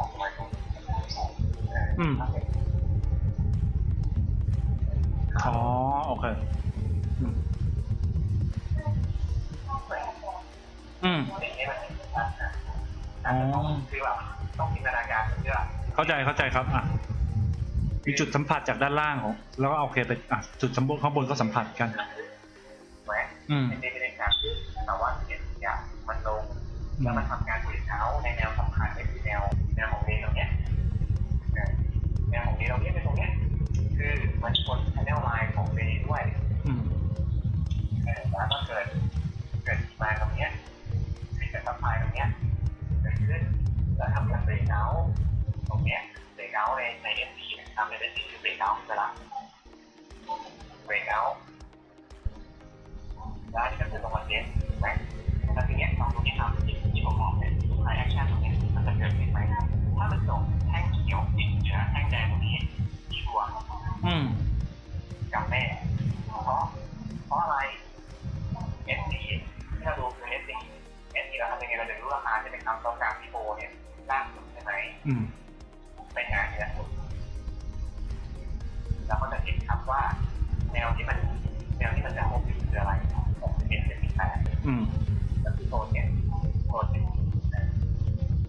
ของไว้ตรงนี้อืมอ๋อโอเค อืมอืมอย่างนี้มันอาจจะต้องคือแบบต้องจินตนาการเพื่อเข้าใจเข้าใจครับ อะ มีจุดสัมผัสจากด้านล่างของ แล้วก็เอาโอเคไปอะจุดสัมผัสข้างบนก็สัมผัสกันแหวนอืม แล้วมันทำการเปลี่ยนเท้าในแนวสำคัญก็คือแนวแนวของเลนตรงเนี้ยแนวของเลนตรงนี้เป็นตรงเนี้ยคือมันชนแชนแนลไลน์ของเลนด้วยอืมแล้วก็เกิดเกิดมาตรงเนี้ยเกิดซัพพลายตรงเนี้ยเกิดขึ้นแล้วทำการเบรกเอาตรงเนี้ยเบรกเอาในในเอฟซีนะครับในเอฟซีคือเบรกเอาไปละเบรกเอาแล้วอันนี้ก็คือตรงวันเนี้ยไหม อืมกับแม่เพราะเพราะอะไรเอสดีที่เราดูคือเอสดีเอสดีเราทำยังไงเราจะรู้ราคาใช่ไหมครับเรากราฟที่โบเนี่ยล่างสุดใช่ไหมอืม